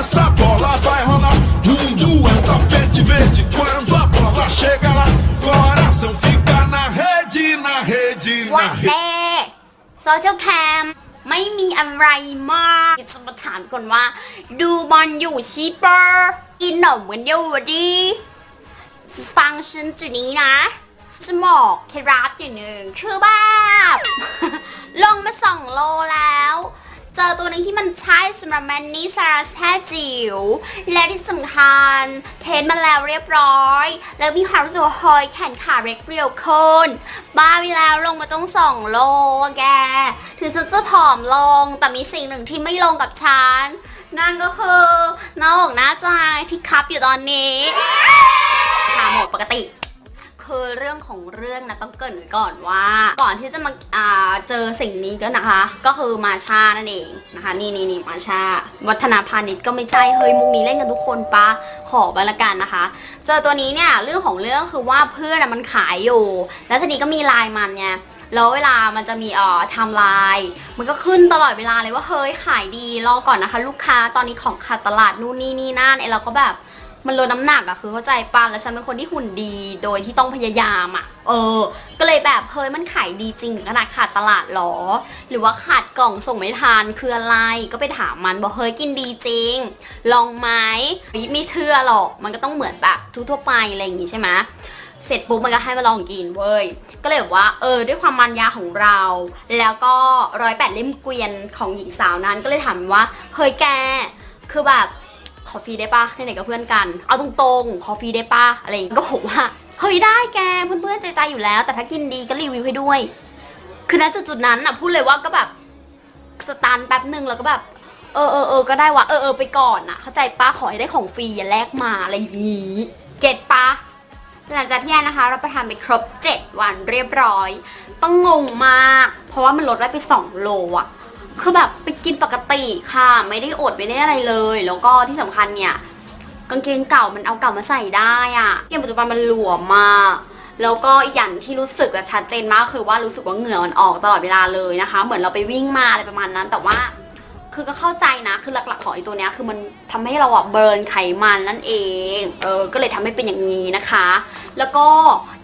essa bola vai rolar. Mundo é um tapete verde quando a bola chega lá. Coração fica na rede, na rede, ว่า na แต่ rede. โซเชียลแคมไม่มีอะไรมากจะมาถามก่อนว่า ดูบอลอยู่ชิปเปอร์กินหนมกันอยู่ดีฟังฉันจุดนี้นะ จะบอกเคล็ดลับอย่างหนึ่งคือแบบ จอตัวหนึ่งที่มันใช่สำหรับแมนนี่ซาราแท้จิ๋วและที่สำคัญ เทนมาแล้วเรียบร้อย แล้วมีความรู้สึกว่าเฮ้ยแขนขาเร็กเรียวขึ้นบ้าไปแล้วลงมาต้องสองโลแกถึงฉันจะผอมลงแต่มีสิ่งหนึ่งที่ไม่ลงกับฉัน นั่นก็คือหน้าอกหน้าใจที่คับอยู่ตอนนี้ขาหมดปกติ คือเรื่องของเรื่องนะต้องเกรินก่อนว่า ก่อนที่จะมาเจอสิ่งนี้ก็นะคะ ก็คือมาชานั่นเองนะคะ นี่นี่นี่มาชา วัฒนาพาณิชย์ก็ไม่ใช่เฮ้ยมุกนี้เล่นกันทุกคนปะขอไปละกันนะคะ เจอตัวนี้เนี่ยเรื่องของเรื่องคือว่าเพื่อนมันขายอยู่ แล้วทีนี้ก็มีไลน์มันไงแล้วเวลามันจะมีเอ่อทม์ไลน์มันก็ขึ้นตลอดเวลาเลยว่าเฮ้ยขายดีรอก่อนนะคะ ลูกค้าตอนนี้ของขาดตลาดนู่นนี่นี่นั่นไอเราก็แบบ มันลดน้ำหนักอะคือเข้าใจป่ะแล้วฉันเป็นคนที่หุ่นดีโดยที่ต้องพยายามอะเออ ก็เลยแบบเฮ้ยมันขายดีจริงขนาดขาดตลาดหรอ หรือว่าขาดกล่องส่งไม่ทันคืออะไร ก็ไปถามมันบอกเฮ้ยกินดีจริง ลองไหมไม่เชื่อหรอก มันก็ต้องเหมือนแบบทั่วไปอะไรอย่างงี้ใช่ไหมเสร็จปุ๊บมันก็ให้มาลองกินเว้ย ก็เลยแบบว่าเออด้วยความมันยาของเรา แล้วก็ร้อยแปดเล่มเกวียนของหญิงสาวนั้นก็เลยถามว่าเฮ้ยแก คือแบบ ขอฟรีได้ปะไหนๆก็เพื่อนกัน เอาตรงๆ ขอฟรีได้ปะอะไรอย่างงี้ก็บอกว่า เฮ้ยได้แกเพื่อนๆใจใจอยู่แล้ว แต่ถ้ากินดีก็รีวิวให้ด้วย คือณจุดๆนั้นอะพูดเลยว่าก็แบบสตันแป๊บหนึ่งแล้วก็แบบเออเออเออก็ได้วะเออเออไปก่อนอะ เข้าใจปะขอให้ได้ของฟรีอย่าแลกมาอะไรอย่างงี้เก็ตปะหลังจากที่แอนนะคะรับประทานไปครบ 7 วันเรียบร้อย ต้องงงมาก เพราะว่ามันลดได้ไป 2 โลอะ คือแบบไปกินปกติค่ะ ไม่ได้อดไม่ได้อะไรเลย แล้วก็ที่สำคัญเนี่ยกางเกงเก่ามันเอาเก่ามาใส่ได้อะเกงปัจจุบันมันหลวมมากแล้วก็อีกอย่างที่รู้สึกอะชัดเจนมากคือว่ารู้สึกว่าเหงื่อมันออกตลอดเวลาเลยนะคะ เหมือนเราไปวิ่งมาอะไรประมาณนั้น แต่ว่า คือก็เข้าใจนะ คือหลักๆของไอ้ตัวเนี้ยคือมันทำให้เราอะเบิร์นไขมันนั่นเอง เออ ก็เลยทำให้เป็นอย่างนี้นะคะ แล้วก็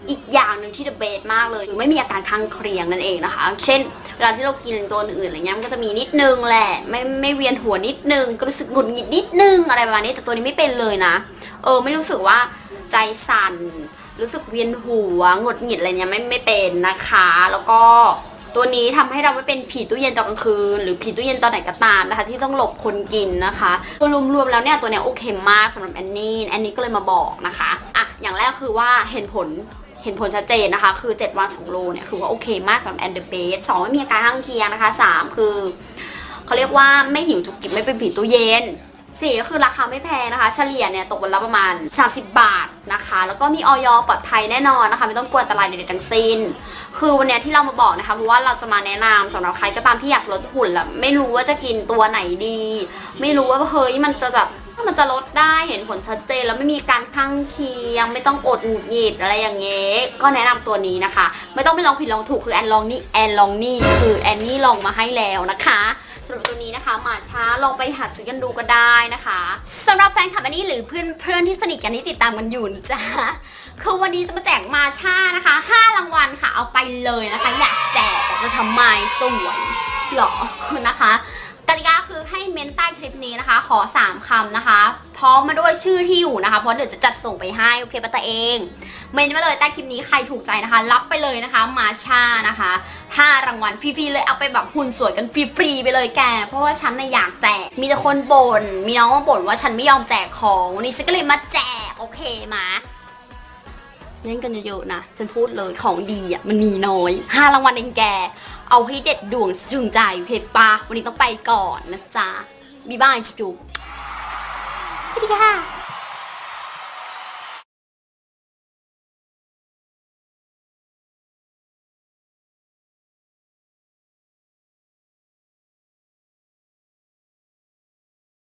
อีกอย่างหนึ่งที่เดอะเบสมากเลยคือไม่มีอาการข้างเคียงนั่นเองนะคะ เช่น เวลาที่เรากินตัวอื่นๆอะไรเงี้ยมันก็จะมีนิดนึงแหละ ไม่ไม่เวียนหัวนิดนึง ก็รู้สึกหงุดหงิดนิดนึงอะไรประมาณนี้ แต่ตัวนี้ไม่เป็นเลยนะ เออ ไม่รู้สึกว่าใจสั่น รู้สึกเวียนหัวหงุดหงิดอะไรเนี้ยไม่ไม่เป็นนะคะ แล้วก็ ตัวนี้ทำให้เราไม่เป็นผีตู้เย็นตอนกลางคืน หรือผีตู้เย็นตอนไหนก็ตามนะคะ ที่ต้องหลบคนกินนะคะตัวรวมๆแล้วเนี่ยตัวเนี้ยโอเคมากสำหรับแอนนี่แอนนี่ก็เลยมาบอกนะคะอะอย่างแรกคือว่าเห็นผลเห็นผลชัดเจนนะคะ คือ 7 วัน 2 โลเนี่ย คือว่าโอเคมากสำหรับแอนเดอร์เบสสองไม่มีอาการข้างเคียงนะคะ 3 คือเขาเรียกว่าไม่หิวจุกจิบไม่เป็นผีตู้เย็น สี่ก็คือราคาไม่แพงนะคะ เฉลี่ยเนี่ยตกวันละประมาณ 30 บาทนะคะ แล้วก็มีออยปลอดภัยแน่นอนนะคะ ไม่ต้องกลัวอันตรายใดๆทั้งสิ้น คือวันเนี้ยที่เรามาบอกนะคะเพราะว่าเราจะมาแนะนำสำหรับใครก็ตามที่อยากลดหุ่นแล้วไม่รู้ว่าจะกินตัวไหนดี ไม่รู้ว่าเฮ้ยมันจะแบบ ถ้ามันจะลดได้เห็นผลชัดเจนแล้วไม่มีการข้างเคียง ไม่ต้องอดหงุดหงิดอะไรอย่างเงี้ยก็แนะนำตัวนี้นะคะ ไม่ต้องไปลองผิดลองถูกคือแอนลองนี่แอนลองนี่คือแอนนี่ลองมาให้แล้วนะคะสำหรับตัวนี้นะคะมาช้าลองไปหาซื้อกันดูก็ได้นะคะสำหรับแฟนคลับอันนี้หรือเพื่อนเพื่อนที่สนิทกันที่ติดตามกันอยู่จ้าคือวันนี้จะมาแจกมาช้านะคะ5รางวัลค่ะเอาไปเลยนะคะ อยากแจกแต่จะทำไมสวยหรอนะคะกติกาคือให้เม นี้นะคะ ขอ 3คำนะคะ พร้อมมาด้วยชื่อที่อยู่นะคะ เพราะเดี๋ยวจะจัดส่งไปให้โอเคปะตะเอง เมนมาเลยใต้คลิปนี้ใครถูกใจนะคะ รับไปเลยนะคะ มาชานะคะ 5 รางวัลฟรีๆเลยเอาไปแบบหุ่นสวยกันฟรีๆไปเลยแก เพราะว่าฉันน่ะอยากแจก มีแต่คนบ่น มีน้องมาบ่นว่าฉันไม่ยอมแจกของวันนี้ฉันก็เลยมาแจกโอเคมาเล่นกันเยอะๆนะฉันพูดเลยของดีอะมันมีน้อย5รางวัลเองแก เอาให้เด็ดดวงจึงใจโอเคปะวันนี้ต้องไปก่อนนะจ๊ะ บ๊ายบายจุ๊บสวัสดีค่ะ